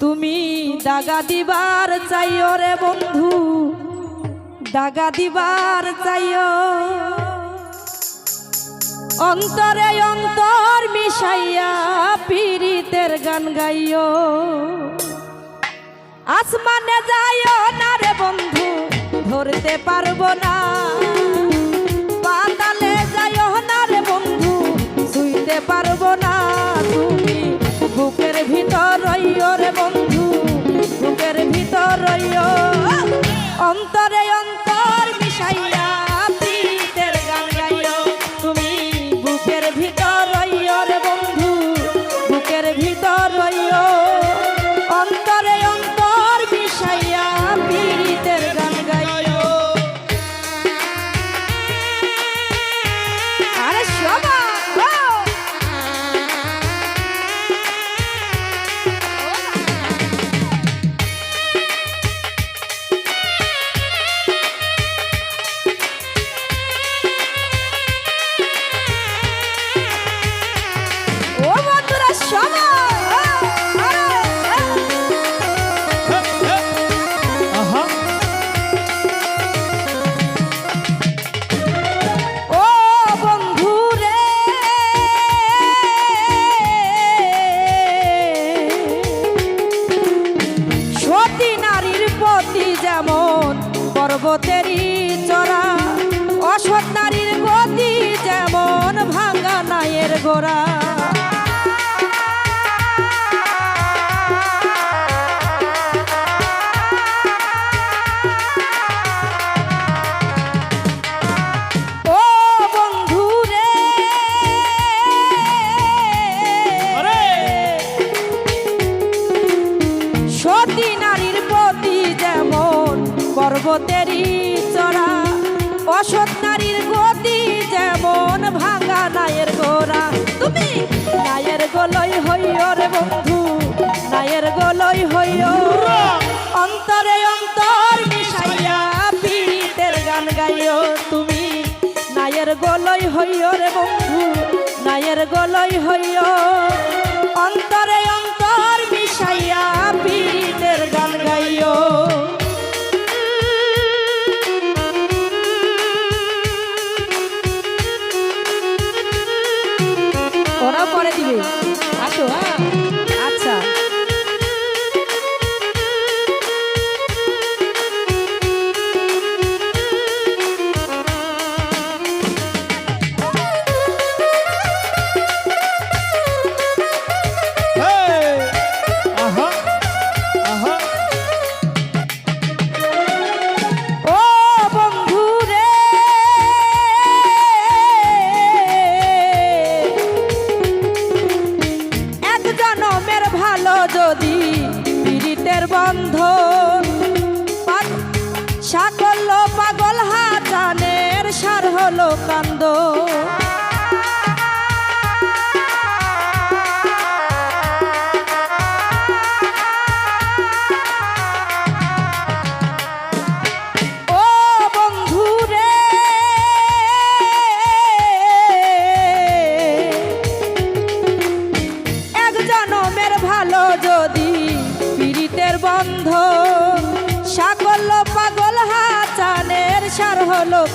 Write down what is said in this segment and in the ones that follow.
তুমি দাগা দিবার চাইও রে বন্ধু, দাগা দিবার চাইও। অন্তরে অন্তর মিশাইয়া পীড়িতের গান গাইও। আসমানে যাইও না রে বন্ধু, ধরতে পারব না। পাতালে যাইও না রে বন্ধু, শুইতে পারব বুকের ভিতর রইও রে বন্ধু বুকের ভিতর চড়া। অসৎ নারীর গতি যেমন ভাঙা নায়ের গোড়া। বন্ধু সতী যেমন পর্বতেরই চড়া, অসৎ নারীর গতি যেমন ভাঙা নায়ের গোড়া। তুমি নায়ের গলই হইও রে বন্ধু, নায়ের গলই হইও। অন্তরে অন্তর মিশাইয়া পীড়িতের গান গাইও তুমি, নায়ের গলই হইও রে বন্ধু, নায়ের গলই হইও। ওরাও পরে দিবে আসো হ্যাঁ পীড়িতের বন্ধ সাকল্য পাগল হাজানের সার হলো কান্দ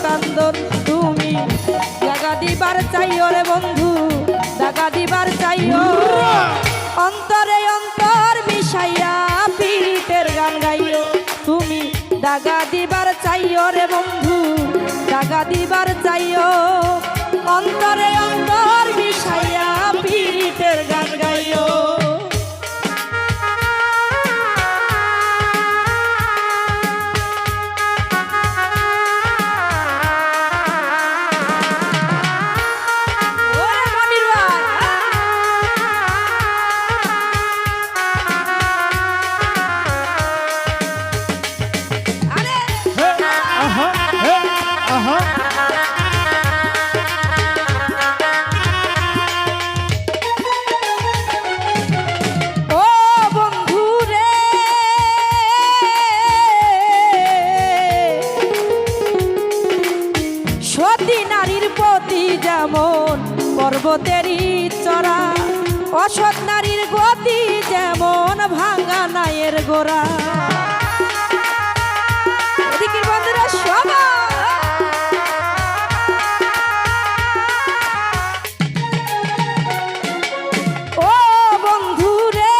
কান্দন তুমি। জাগা দিবার চাইও রে বন্ধু, জাগা দিবার চাইও। অন্তরে অন্তর মিশাইয়া পীড়িতের গান গাইও। তুমি দাগা দিবার চাইও রে বন্ধু দাগা দিবার চাইও। পর্বতেরই চড়া। অসৎ নারীর গতি যেমন ভাঙা নায়ের গোড়া। বন্ধুরা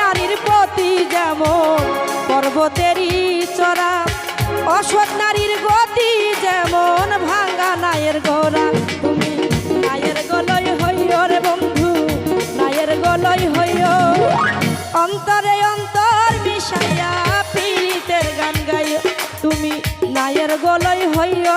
নারীর যেমন পর্বতেরই চড়া অসৎ নারীর গতি যেমন ভাঙ্গা নায়ের গোড়া। তুমি নায়ের গলই হইও রে বন্ধু, নায়ের গলই হইও অন্তরে অন্তর মিশাইয়া পীড়িতের গান গাইও তুমি নায়ের গলই হইও